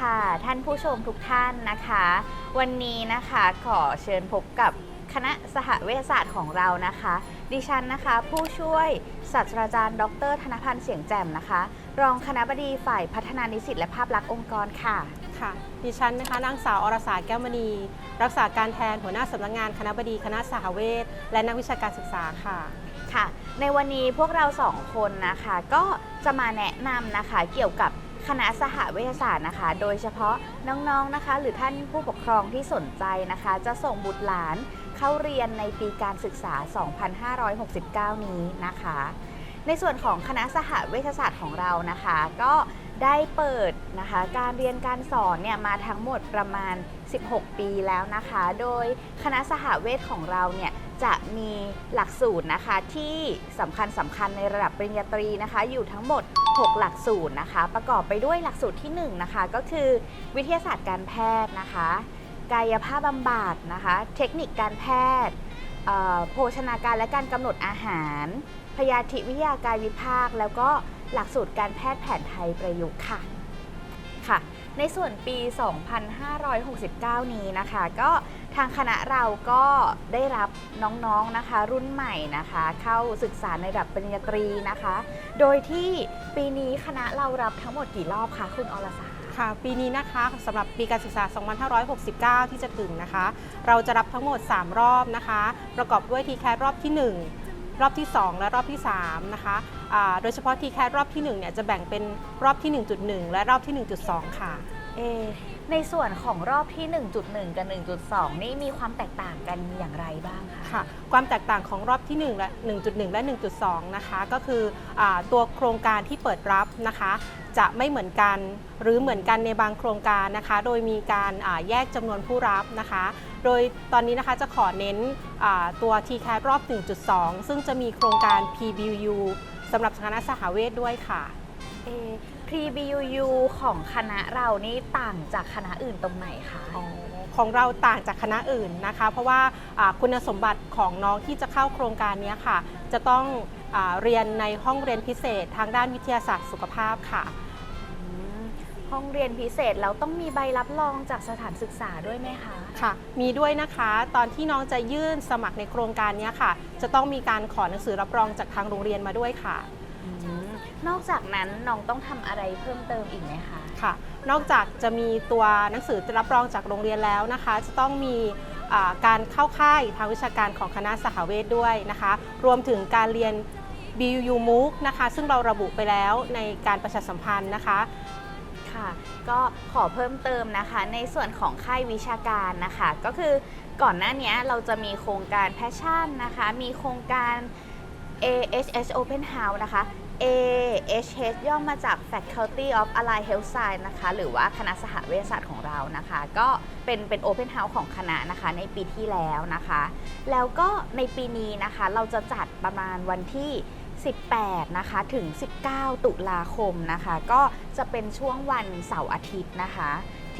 ค่ะ ท่านผู้ชมทุกท่านนะคะ วันนี้นะคะขอเชิญพบกับคณะสหเวชศาสตร์ของเรานะคะ ดิฉันนะคะ ผู้ช่วยศาสตราจารย์ ดร ธนพันธ์เสียงแจ่มนะคะ รองคณะบดีฝ่ายพัฒนานิสิตและภาพลักษณ์องค์กรค่ะค่ะดิฉันนะคะนางสาวอรสาแก้วมณีรักษาการแทนหัวหน้าสำนักงานคณะบดีคณะสหเวชและนักวิชาการศึกษาค่ะค่ะ ในวันนี้พวกเราสองคนนะคะ ก็จะมาแนะนำนะคะเกี่ยวกับ คณะสหเวชศาสตร์นะคะ โดยเฉพาะน้องๆนะคะ หรือท่านผู้ปกครองที่สนใจนะคะ จะส่งบุตรหลานเข้าเรียนในปีการศึกษา 2569 นี้นะคะ ในส่วนของคณะสหเวชศาสตร์ของเรานะคะ ก็ได้เปิดนะคะการเรียนการสอนเนี่ยมาทั้งหมดประมาณ 16 ปีแล้วนะคะ โดยคณะสหเวชของเราเนี่ยจะมีหลักสูตรนะคะที่สำคัญสำคัญในระดับปริญญาตรีนะคะ อยู่ทั้งหมด 6 หลักสูตรนะคะ ประกอบไปด้วยหลักสูตรที่1นะคะก็คือวิทยาศาสตร์การแพทย์นะคะ กายภาพบำบัดนะคะ เทคนิคการแพทย์โภชนาการและการกำหนดอาหาร พยาธิวิทยากายวิภาค แล้วก็หลักสูตรการแพทย์แผนไทยประยุกต์ค่ะค่ะ ในส่วนปี 2569 นี้นะคะ ก็างคณะเราก็ได้รับน้องๆนะคะ รุ่นใหม่นะคะ เข้าศึกษาในระดับปริญญาตรีนะคะ โดยที่ปีนี้คณะเรารับทั้งหมดกี่รอบคะคุณอรสา ค่ะ ปีนี้นะคะสำหรับปีการศึกษา 2569 ที่จะถึงนะคะ เราจะรับทั้งหมด 3 รอบนะคะ ประกอบด้วย t c a t รอบที่ 1 รอบที่ 2 และรอบที่ 3 นะคะโดยเฉพาะ t c a t รอบที่1เนี่ยจะแบ่งเป็นรอบที่ 1.1 และรอบที่ 1.2 ค่ะ เอในส่วนของรอบที่ 1.1 กับ 1.2 นี่มีความแตกต่างกันอย่างไรบ้างคะค่ะ ความแตกต่างของรอบที่ 1 และ 1.1 และ 1.2 นะคะ ก็คืออาตัวโครงการที่เปิดรับนะคะ จะไม่เหมือนกันหรือเหมือนกันในบางโครงการนะคะ โดยมีการอ่าแยกจำนวนผู้รับนะคะ โดยตอนนี้นะคะจะขอเน้นอ่าตัว t c a t รอบ 1.2 ซึ่งจะมีโครงการ PBU สำหรับคณะสหเวชด้วยค่ะ เอ Pre-BUU ของคณะเรานี่ต่างจากคณะอื่นตรงไหนคะ ของเราต่างจากคณะอื่นนะคะ เพราะว่าอ่าคุณสมบัติของน้องที่จะเข้าโครงการนี้ค่ะ จะต้องอาเรียนในห้องเรียนพิเศษทางด้านวิทยาศาสตร์สุขภาพค่ะอืมห้องเรียนพิเศษเราต้องมีใบรับรองจากสถานศึกษาด้วยไหมคะ ค่ะมีด้วยนะคะตอนที่น้องจะยื่นสมัครในโครงการนี้ค่ะ จะต้องมีการขอหนังสือรับรองจากทางโรงเรียนมาด้วยค่ะอืม นอกจากนั้นน้องต้องทำอะไรเพิ่มเติมอีกไหมคะ ค่ะ นอกจากจะมีตัวหนังสือรับรองจากโรงเรียนแล้วนะคะ จะต้องมีอ่าการเข้าค่ายทางวิชาการของคณะสหเวทด้วยนะคะ รวมถึงการเรียน BU MOOC นะคะ ซึ่งเราระบุไปแล้วในการประชาสัมพันธ์นะคะ ค่ะก็ขอเพิ่มเติมนะคะ ในส่วนของค่ายวิชาการนะคะ ก็คือก่อนหน้านี้เราจะมีโครงการแพชชั่นนะคะ มีโครงการ AHS Open House นะคะ AHS ย่อมาจาก Faculty of Allied Health Science นะคะ หรือว่าคณะสหเวชศาสตร์ของเรานะคะ ก็เป็นเป็น Open House ของคณะนะคะ ในปีที่แล้วนะคะ แล้วก็ในปีนี้นะคะเราจะจัดประมาณวันที่ 18 นะคะ ถึง 19 ตุลาคมนะคะ ก็จะเป็นช่วงวันเสาร์อาทิตย์นะคะ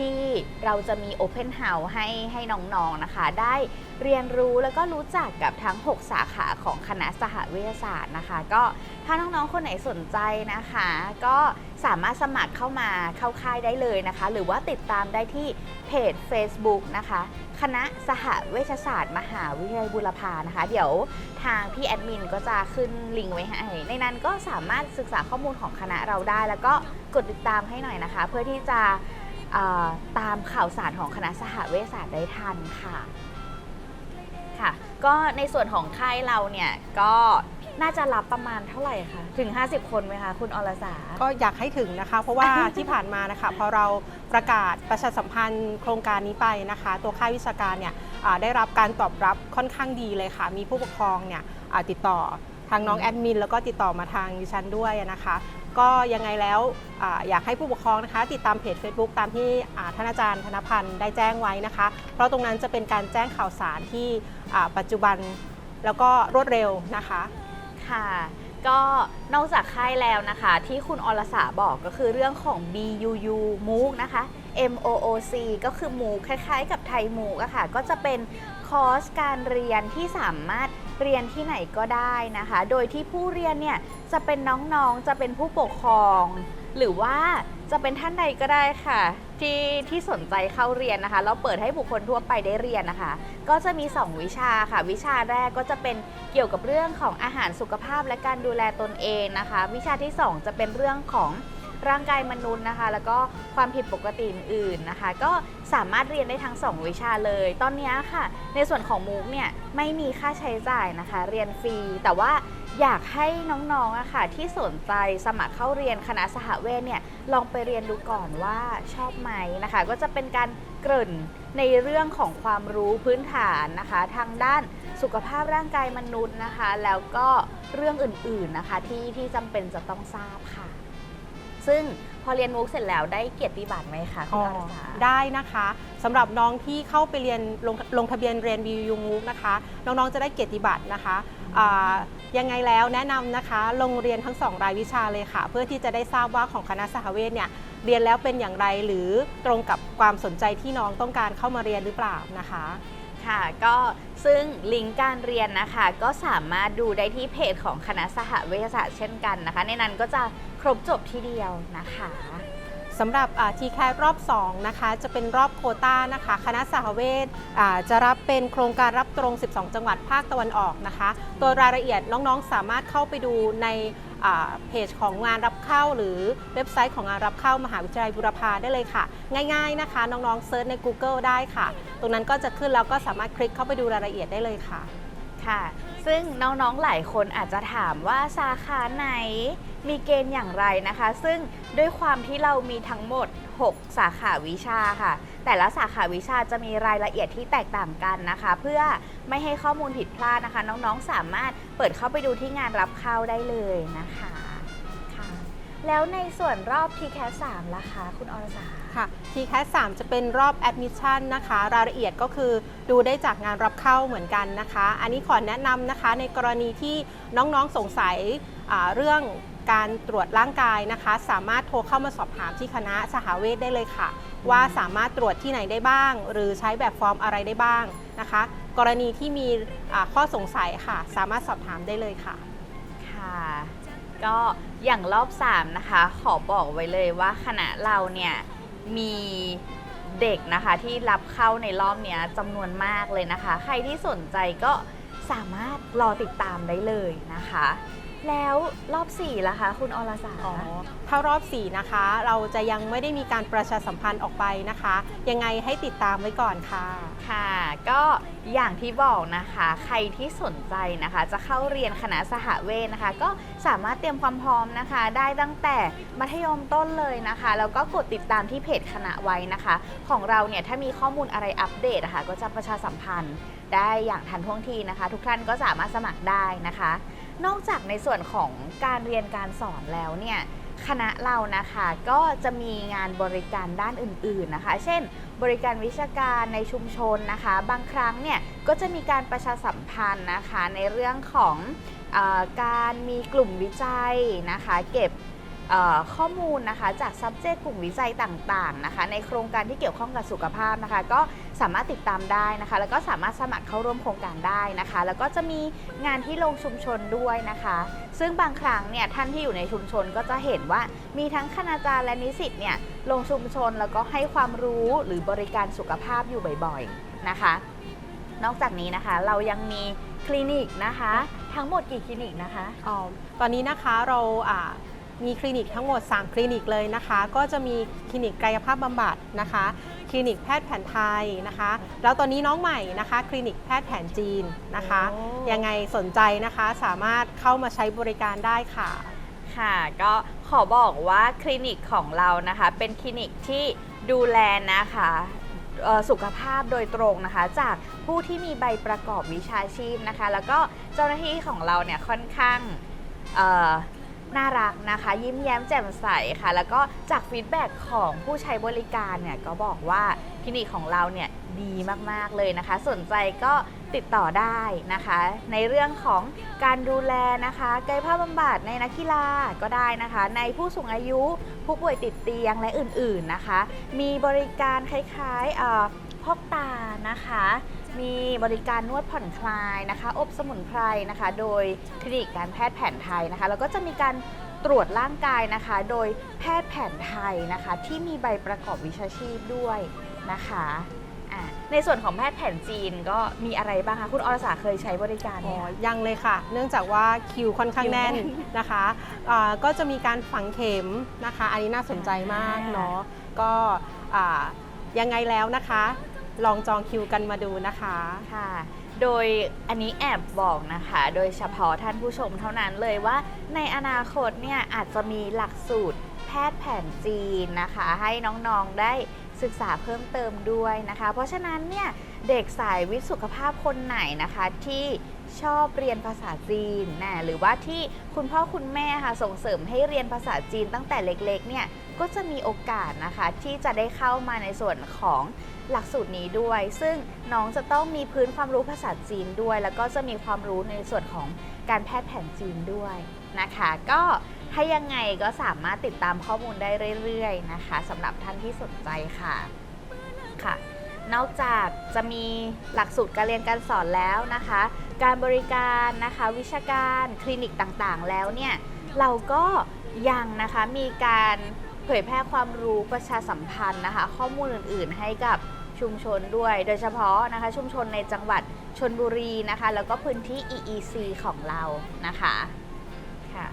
ที่เราจะมี Open House ให้ให้น้องๆนะคะ ได้เรียนรู้แล้วก็รู้จักกับทั้ง 6 สาขาของคณะสหวิทยาศาสตร์นะคะ ก็ถ้าน้องๆ คนไหนสนใจนะคะ ก็สามารถสมัครเข้ามาเข้าค่ายได้เลยนะคะ หรือว่าติดตามได้ที่เพจ Facebook นะคะ คณะสหเวชศาสตร์ มหาวิทยาลัยบุรพานะคะ เดี๋ยวทางพี่แอดมินก็จะขึ้นลิงก์ไว้ให้ ในนั้นก็สามารถศึกษาข้อมูลของคณะเราได้ แล้วก็กดติดตามให้หน่อยนะคะ เพื่อที่จะ ตามข่าวสารของคณะสหเวชศาสตร์ได้ทันค่ะค่ะก็ในส่วนของค่ายเราเนี่ยก็น่าจะรับประมาณเท่าไหร่คะถึง 50 คนไหมคะ คุณอรสา ก็อยากให้ถึงนะคะ เพราะว่า ที่ผ่านมานะคะพอเราประกาศประชาสัมพันธ์โครงการนี้ไปนะคะ ตัวค่ายวิชาการเนี่ยอ่าได้รับการตอบรับค่อนข้างดีเลยค่ะ มีผู้ปกครองเนี่ยอ่าติดต่อทางน้องแอดมินแล้วก็ติดต่อมาทางดิฉันด้วยนะคะ ก็ยังไงแล้วออยากให้ผู้ปกครองนะคะ ติดตามเพจ Facebook ตามที่ท่านอาจารย์ธนพันธ์ได้แจ้งไว้นะคะ เพราะตรงนั้นจะเป็นการแจ้งข่าวสารที่ปัจจุบันแล้วก็รวดเร็วนะคะค่ะก็นอกจากค่ายแล้วนะคะ ที่คุณอรสาบอกก็คือเรื่องของ BUU MOOC นะคะ MOOC ก็คือ MOOC คล้ายๆ กับไทย MOOC อะค่ะ ก็จะเป็นคอร์สการเรียนที่สามารถ เรียนที่ไหนก็ได้นะคะ โดยที่ผู้เรียนเนี่ยจะเป็นน้องๆ จะเป็นผู้ปกครอง หรือว่าจะเป็นท่านใดก็ได้ค่ะ ที่ที่สนใจเข้าเรียนนะคะ เราเปิดให้บุคคลทั่วไปได้เรียนนะคะ ก็จะมี 2 วิชาค่ะ วิชาแรกก็จะเป็นเกี่ยวกับเรื่องของอาหารสุขภาพและการดูแลตนเองนะคะ วิชาที่ 2 จะเป็นเรื่องของ ร่างกายมนุษย์นะคะ แล้วก็ความผิดปกติอื่นๆนะคะ ก็สามารถเรียนได้ทั้ง 2 วิชาเลย ตอนนี้ค่ะ ในส่วนของมูกเนี่ยไม่มีค่าใช้จ่ายนะคะ เรียนฟรี แต่ว่าอยากให้น้องๆอะค่ะที่สนใจสมัครเข้าเรียนคณะสหเวชเนี่ยลองไปเรียนดูก่อนว่าชอบไหมนะคะ ก็จะเป็นการเกริ่นในเรื่องของความรู้พื้นฐานนะคะ ทางด้านสุขภาพร่างกายมนุษย์นะคะ แล้วก็เรื่องอื่นๆนะคะที่ที่จำเป็นจะต้องทราบค่ะ ซึ่งพอเรียนมูกเสร็จแล้วได้เกียรติบัตรไหมคะคุณอรสา ได้นะคะสำหรับน้องที่เข้าไปเรียนลงลงทะเบียนเรียน BU MOOC นะคะ น้องๆจะได้เกียรติบัตรนะคะอ่ายังไงแล้วแนะนำนะคะลงเรียนทั้ง 2 รายวิชาเลยค่ะ เพื่อที่จะได้ทราบว่าของคณะสหเวชเนี่ยเรียนแล้วเป็นอย่างไรหรือตรงกับความสนใจที่น้องต้องการเข้ามาเรียนหรือเปล่านะคะค่ะก็ซึ่งลิงก์การเรียนนะคะ ก็สามารถดูได้ที่เพจของคณะสหเวชศาสตร์เช่นกันนะคะ ในนั้นก็จะ ครบจบที่เดียวนะคะสำหรับทีแครอบ 2 นะคะ จะเป็นรอบโคต้านะคะ คณะสหเวชจะรับเป็นโครงการรับตรง 12 จังหวัดภาคตะวันออกนะคะ ตัวรายละเอียดน้องๆ สามารถเข้าไปดูในเพจของงานรับเข้า หรือเว็บไซต์ของงานรับเข้ามหาวิทยาลัยบุรพาได้เลยค่ะ ง่ายๆนะคะ น้องๆเซิร์ชใน Google ได้ค่ะ ตรงนั้นก็จะขึ้นแล้วก็สามารถคลิกเข้าไปดูรายละเอียดได้เลยค่ะ ค่ะ ซึ่งน้องๆ หลายคนอาจจะถามว่าสาขาไหนมีเกณฑ์อย่างไรนะคะ ซึ่งด้วยความที่เรามีทั้งหมด 6 สาขาวิชาค่ะ แต่ละสาขาวิชาจะมีรายละเอียดที่แตกต่างกันนะคะ เพื่อไม่ให้ข้อมูลผิดพลาดนะคะ น้องๆ สามารถเปิดเข้าไปดูที่งานรับเข้าได้เลยนะคะค่ะ แล้วในส่วนรอบ t c a s 3ล่ะคะคุณอรสา ค่ะ TCAS 3จะเป็นรอบ Admission นะคะ รายละเอียดก็คือดูได้จากงานรับเข้าเหมือนกันนะคะ อันนี้ขอแนะนำนะคะในกรณีที่น้องๆสงสัยอ่าเรื่องการตรวจร่างกายนะคะ สามารถโทรเข้ามาสอบถามที่คณะสหเวชได้เลยค่ะ ว่าสามารถตรวจที่ไหนได้บ้าง หรือใช้แบบฟอร์มอะไรได้บ้างนะคะ กรณีที่มีอ่าข้อสงสัยค่ะ สามารถสอบถามได้เลยค่ะค่ะ ก็อย่างรอบ 3 นะคะ ขอบอกไว้เลยว่าคณะเราเนี่ยมีเด็กนะคะที่รับเข้าในรอบเนี้ยจำนวนมากเลยนะคะ ใครที่สนใจก็สามารถรอติดตามได้เลยนะคะ แล้วรอบ4ล่ะคะ คุณอรสา อ๋อถ้ารอบ 4 นะคะ เราจะยังไม่ได้มีการประชาสัมพันธ์ออกไปนะคะ ยังไงให้ติดตามไว้ก่อนค่ะ ค่ะ ก็อย่างที่บอกนะคะ ใครที่สนใจนะคะ จะเข้าเรียนคณะสหเวชนะคะ ก็สามารถเตรียมความพร้อมนะคะ ได้ตั้งแต่มัธยมต้นเลยนะคะ แล้วก็กดติดตามที่เพจคณะไว้นะคะ ของเราเนี่ยถ้ามีข้อมูลอะไรอัปเดตนะคะก็จะประชาสัมพันธ์ได้อย่างทันท่วงทีนะคะ ทุกท่านก็สามารถสมัครได้นะคะ นอกจากในส่วนของการเรียนการสอนแล้วเนี่ยคณะเรานะคะก็จะมีงานบริการด้านอื่นๆนะคะ เช่น บริการวิชาการในชุมชนนะคะ บางครั้งเนี่ยก็จะมีการประชาสัมพันธ์นะคะในเรื่องของอการมีกลุ่มวิจัยนะคะ เก็บ ข้อมูลนะคะจาก subject กลุ่มวิจัยต่างๆนะคะในโครงการที่เกี่ยวข้องกับสุขภาพนะคะ ก็สามารถติดตามได้นะคะ แล้วก็สามารถสมัครเข้าร่วมโครงการได้นะคะ แล้วก็จะมีงานที่ลงชุมชนด้วยนะคะ ซึ่งบางครั้งเนี่ยท่านที่อยู่ในชุมชนก็จะเห็นว่ามีทั้งคณาจารย์และนิสิตเนี่ยลงชุมชนแล้วก็ให้ความรู้หรือบริการสุขภาพอยู่บ่อยๆนะคะ นอกจากนี้นะคะเรายังมีคลินิกนะคะ ทั้งหมดกี่คลินิกนะคะอ๋อตอนนี้นะคะเราอ่า มีคลินิกทั้งหมด 3 คลินิกเลยนะคะ ก็จะมีคลินิกกายภาพบำบัดนะคะ คลินิกแพทย์แผนไทยนะคะ แล้วตอนนี้น้องใหม่นะคะ คลินิกแพทย์แผนจีนนะคะโอ้ยังไงสนใจนะคะสามารถเข้ามาใช้บริการได้ค่ะค่ะก็ขอบอกว่าคลินิกของเรานะคะ เป็นคลินิกที่ดูแลนะคะเอ่อสุขภาพโดยตรงนะคะ จากผู้ที่มีใบประกอบวิชาชีพนะคะ แล้วก็เจ้าหน้าที่ของเราเนี่ยค่อนข้างเอ่อ น่ารักนะคะ ยิ้มแย้มแจ่มใสค่ะ แล้วก็จากฟีดแบ็กของผู้ใช้บริการเนี่ยก็บอกว่าคลินิกของเราเนี่ยดีมากๆเลยนะคะ สนใจก็ติดต่อได้นะคะ ในเรื่องของการดูแลนะคะกายภาพบำบัดในนักกีฬาก็ได้นะคะ ในผู้สูงอายุผู้ป่วยติดเตียงและอื่นๆนะคะ มีบริการคล้ายๆ พอกตานะคะ มีบริการนวดผ่อนคลายนะคะ อบสมุนไพรนะคะ โดยคลินิกการแพทย์แผนไทยนะคะ แล้วก็จะมีการตรวจร่างกายนะคะ โดยแพทย์แผนไทยนะคะ ที่มีใบประกอบวิชาชีพด้วยนะคะอะในส่วนของแพทย์แผนจีนก็มีอะไรบ้างคะคุณอรสาเคยใช้บริการไหมอ๋อคะ ยังเลยค่ะ เนื่องจากว่าคิวค่อนข้างแน่นคิวแน่นนะคะอ่าก็จะมีการฝังเข็มนะคะ อันนี้น่าสนใจมากอ่าเนาะก็อ่ายังไงแล้วนะคะ ลองจองคิวกันมาดูนะคะ ค่ะ โดยอันนี้แอบบอกนะคะ โดยเฉพาะท่านผู้ชมเท่านั้นเลยว่าในอนาคตเนี่ยอาจจะมีหลักสูตรแพทย์แผนจีนนะคะ ให้น้องๆได้ศึกษาเพิ่มเติมด้วยนะคะ เพราะฉะนั้นเนี่ยเด็กสายวิทย์สุขภาพคนไหนนะคะ ที่ชอบเรียนภาษาจีนนะหรือว่าที่คุณพ่อคุณแม่ค่ะส่งเสริมให้เรียนภาษาจีนตั้งแต่เล็กๆเนี่ย ก็จะมีโอกาสนะคะที่จะได้เข้ามาในส่วนของหลักสูตรนี้ด้วย ซึ่งน้องจะต้องมีพื้นความรู้ภาษาจีนด้วย แล้วก็จะมีความรู้ในส่วนของการแพทย์แผนจีนด้วยนะคะ ก็ถ้ายังไงก็สามารถติดตามข้อมูลได้เรื่อยๆนะคะสำหรับท่านที่สนใจค่ะค่ะ นอกจากจะมีหลักสูตรการเรียนการสอนแล้วนะคะ การบริการนะคะวิชาการคลินิกต่างๆ แล้วเนี่ยเราก็ยังนะคะมีการ เผยแพร่ความรู้ประชาสัมพันธ์นะคะ ข้อมูลอื่น ๆ ให้กับชุมชนด้วย โดยเฉพาะนะคะ ชุมชนในจังหวัดชนบุรีนะคะ แล้วก็พื้นที่ EEC ของเรานะคะค่ะ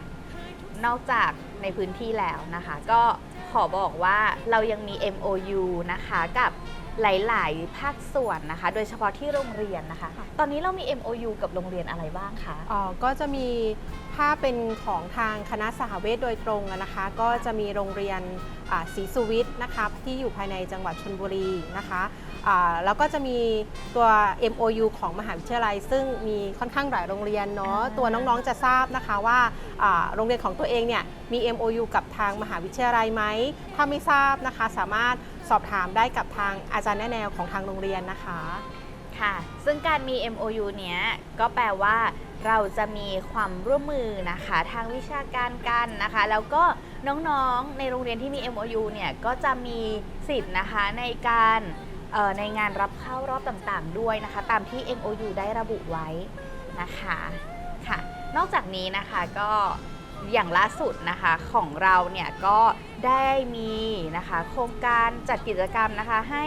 นอกจากในพื้นที่แล้วนะคะ ก็ขอบอกว่าเรายังมี MOU นะคะกับ หลาย ๆ ภาคส่วนนะคะ โดยเฉพาะที่โรงเรียนนะคะ ตอนนี้เรามี MOU กับโรงเรียนอะไรบ้างคะ อ๋อก็จะมีถ้าเป็นของทางคณะสหเวทโดยตรงอะนะคะ ก็จะมีโรงเรียนอ่าศรีสุวิทย์นะคะที่อยู่ภายในจังหวัดชนบุรีนะคะอ่าแล้วก็จะมีตัว MOU ของมหาวิทยาลัย ซึ่งมีค่อนข้างหลายโรงเรียนเนาะอ่า ตัวน้องๆจะทราบนะคะว่าอ่าโรงเรียนของตัวเองเนี่ยมี MOU กับทางมหาวิทยาลัยไหมถ้าไม่ทราบนะคะ สามารถ สอบถามได้กับทางอาจารย์แนแนวของทางโรงเรียนนะคะค่ะ ซึ่งการมี MOU เนี้ยก็แปลว่าเราจะมีความร่วมมือนะคะ ทางวิชาการกันนะคะ แล้วก็น้องๆในโรงเรียนที่มี MOU เนี่ยก็จะมีสิทธิ์นะคะในการในงานรับเข้ารอบต่างๆ ด้วยนะคะ ตามที่ MOU ได้ระบุไว้นะคะค่ะ นอกจากนี้นะคะก็ อย่างล่าสุดนะคะของเราเนี่ยก็ได้มีนะคะโครงการจัดกิจกรรมนะคะให้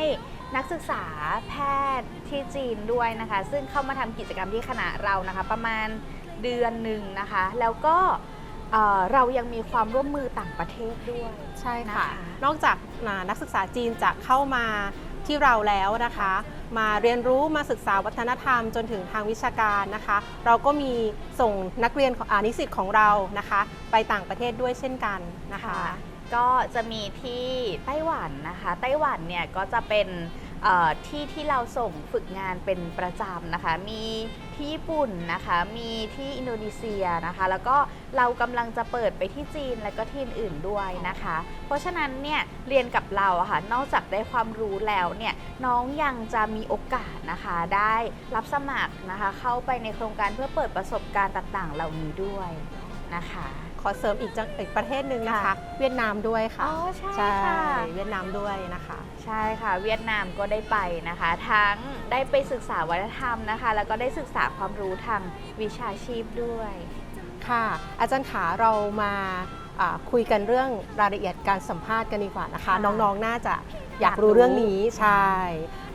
นักศึกษาแพทย์ที่จีนด้วยนะคะ ซึ่งเข้ามาทำกิจกรรมที่คณะเรานะคะ ประมาณเดือนหนึ่งนะคะ แล้วก็เอ่อเรายังมีความร่วมมือต่างประเทศด้วย ใช่ค่ะ นะคะ นอกจากอ่านักศึกษาจีนจะเข้ามาที่เราแล้วนะคะ มาเรียนรู้มาศึกษาวัฒนธรรมจนถึงทางวิชาการนะคะ เราก็มีส่งนักเรียนของอานิสิตของเรานะคะ ไปต่างประเทศด้วยเช่นกันนะคะ ก็จะมีที่ไต้หวันนะคะ ไต้หวันเนี่ยก็จะเป็น ที่ที่เราส่งฝึกงานเป็นประจำนะคะ มีที่ญี่ปุ่นนะคะ มีที่อินโดนีเซียนะคะ แล้วก็เรากำลังจะเปิดไปที่จีนและก็ที่อื่นด้วยนะคะ เพราะฉะนั้นเนี่ยเรียนกับเราอะค่ะนอกจากได้ความรู้แล้วเนี่ยน้องยังจะมีโอกาสนะคะได้รับสมัครนะคะ เข้าไปในโครงการเพื่อเปิดประสบการณ์ต่างๆ เหล่านี้ด้วยนะคะ ขอเสริมอีกจังอีกประเทศหนึ่งนะคะ ค่ะเวียดนามด้วยค่ะอ๋อใช่ค่ะ เวียดนามด้วยนะคะ ใช่ค่ะ เวียดนามก็ได้ไปนะคะ ทั้งได้ไปศึกษาวัฒนธรรมนะคะ แล้วก็ได้ศึกษาความรู้ทางวิชาชีพด้วย ค่ะ อาจารย์ขาเรามาอ่าคุยกันเรื่องรายละเอียดการสัมภาษณ์กันดีกว่านะคะ ค่ะ น้องๆน่าจะ อยากอยากรู้รู้เรื่องนี้ใช่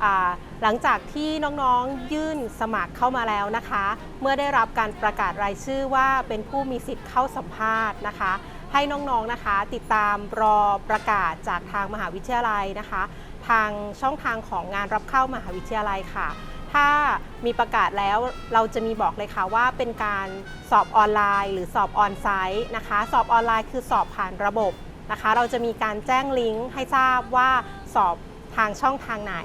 อ่าหลังจากที่น้องๆยื่นสมัครเข้ามาแล้วนะคะ เมื่อได้รับการประกาศรายชื่อว่าเป็นผู้มีสิทธิ์เข้าสัมภาษณ์นะคะ ให้น้องๆนะคะ ติดตามรอประกาศจากทางมหาวิทยาลัยนะคะ ทางช่องทางของงานรับเข้ามหาวิทยาลัยค่ะถ้ามีประกาศแล้วเราจะมีบอกเลยค่ะว่าเป็นการสอบออนไลน์ หรือสอบออนไซต์นะคะ สอบออนไลน์คือสอบผ่านระบบนะคะ เราจะมีการแจ้งลิงก์ให้ทราบว่า สอบทางช่องทางไหน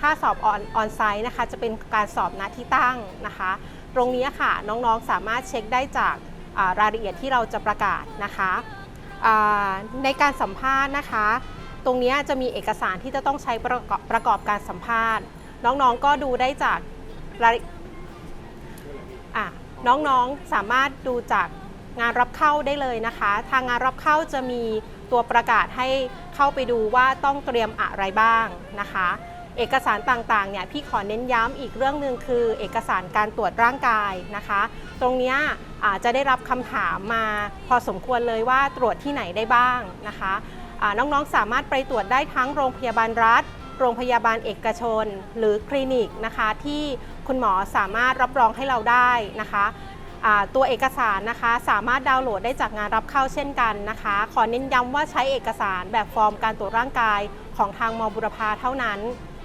ถ้าสอบออนออนไซต์นะคะ จะเป็นการสอบณที่ตั้งนะคะ ตรงนี้ค่ะน้องๆสามารถเช็คได้จากรายละเอียดที่เราจะประกาศนะคะในการสัมภาษณ์นะคะ ตรงนี้จะมีเอกสารที่จะต้องใช้ประกอบประกอบการสัมภาษณ์ น้องๆก็ดูได้จากรายน้องๆสามารถดูจาก งานรับเข้าได้เลยนะคะ ทางงานรับเข้าจะมีตัวประกาศให้เข้าไปดูว่าต้องเตรียมอะไรบ้างนะคะ เอกสารต่างๆเนี่ยพี่ขอเน้นย้ำอีกเรื่องหนึ่งคือ เอกสารการตรวจร่างกายนะคะ ตรงนี้อาจจะได้รับคำถามมาพอสมควรเลยว่าตรวจที่ไหนได้บ้างนะคะน้องๆสามารถไปตรวจได้ทั้งโรงพยาบาลรัฐ โรงพยาบาลเอกชน หรือคลินิกนะคะที่คุณหมอสามารถรับรองให้เราได้นะคะ ตัวเอกสารนะคะ สามารถดาวน์โหลดได้จากงานรับเข้าเช่นกันนะคะ ขอเน้นย้ำว่าใช้เอกสารแบบฟอร์มการตรวจร่างกายของทางมบุรพาเท่านั้น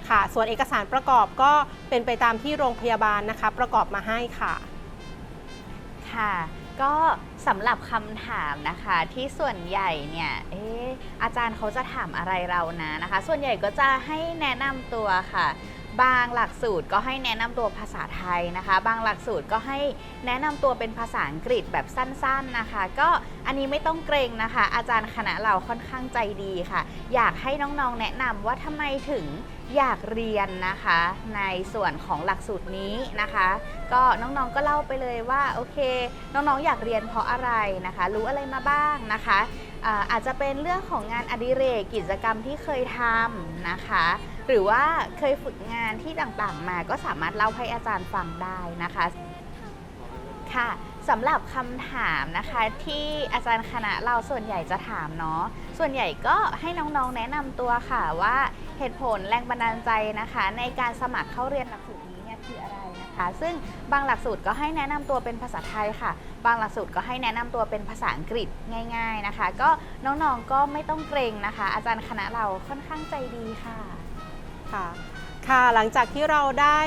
ค่ะ ส่วนเอกสารประกอบก็เป็นไปตามที่โรงพยาบาลนะคะ ประกอบมาให้ค่ะค่ะ ก็สำหรับคำถามนะคะที่ส่วนใหญ่เนี่ยเอออาจารย์เขาจะถามอะไรเรานะนะคะ ส่วนใหญ่ก็จะให้แนะนำตัวค่ะ บางหลักสูตรก็ให้แนะนำตัวภาษาไทยนะคะ บางหลักสูตรก็ให้แนะนำตัวเป็นภาษาอังกฤษแบบสั้นๆนะคะ ก็อันนี้ไม่ต้องเกรงนะคะ อาจารย์คณะเราค่อนข้างใจดีค่ะ อยากให้น้องๆแนะนำว่าทำไมถึงอยากเรียนนะคะ ในส่วนของหลักสูตรนี้นะคะ ก็น้องๆก็เล่าไปเลยว่าโอเค น้องๆอยากเรียนเพราะอะไรนะคะ รู้อะไรมาบ้างนะคะอ่าอาจจะเป็นเรื่องของงานอดิเรกกิจกรรมที่เคยทำนะคะหรือว่าเคยฝึกงานที่ต่างๆมาก็สามารถเล่าให้อาจารย์ฟังได้นะคะค่ะสำหรับคำถามนะคะที่อาจารย์คณะเราส่วนใหญ่จะถามเนาะส่วนใหญ่ก็ให้น้องๆแนะนำตัวค่ะว่าเหตุผลแรงบันดาลใจนะคะ ในการสมัครเข้าเรียนหลักสูตรนี้เนี่ยคืออะไรนะคะ ซึ่งบางหลักสูตรก็ให้แนะนำตัวเป็นภาษาไทยค่ะ บางหลักสูตรก็ให้แนะนำตัวเป็นภาษาอังกฤษง่าย ๆนะคะ ก็น้องๆก็ไม่ต้องเกรงนะคะ อาจารย์คณะเราค่อนข้างใจดีค่ะ ค่ะค่ะหลังจากที่เราได้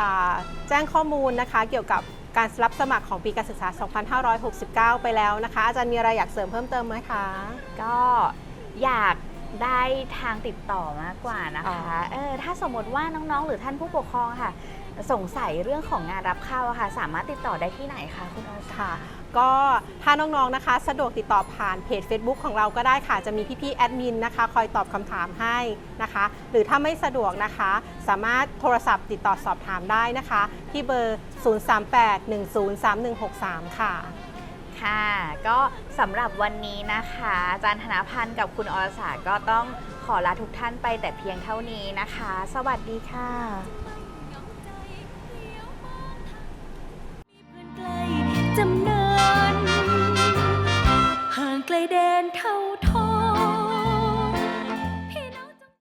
อ่าแจ้งข้อมูลนะคะเกี่ยวกับการรับสมัครของปีการศึกษา 2569 ไปแล้วนะคะ อาจารย์มีอะไรอยากเสริมเพิ่มเติมไหมคะ ก็อยากได้ทางติดต่อมากกว่านะอ๋คะอเออถ้าสมมติว่าน้องๆ หรือท่านผู้ปกครองค่ะ สงสัยเรื่องของงานรับเข้าอะค่ะ สามารถติดต่อได้ที่ไหนคะคุณอรสาค่ะ ก็ถ้าน้องๆนะคะ สะดวกติดต่อผ่านเพจ Facebook ของเราก็ได้ค่ะ จะมีพี่ๆแอดมินนะคะ คอยตอบคำถามให้นะคะ หรือถ้าไม่สะดวกนะคะ สามารถโทรศัพท์ติดต่อสอบถามได้นะคะ ที่เบอร์ 038103163 ค่ะ ค่ะก็สำหรับวันนี้นะคะอาจารย์ธนพันธ์กับคุณอรสาก็ต้องขอลาทุกท่านไปแต่เพียงเท่านี้นะคะ สวัสดีค่ะ ไกลแดนเท่าท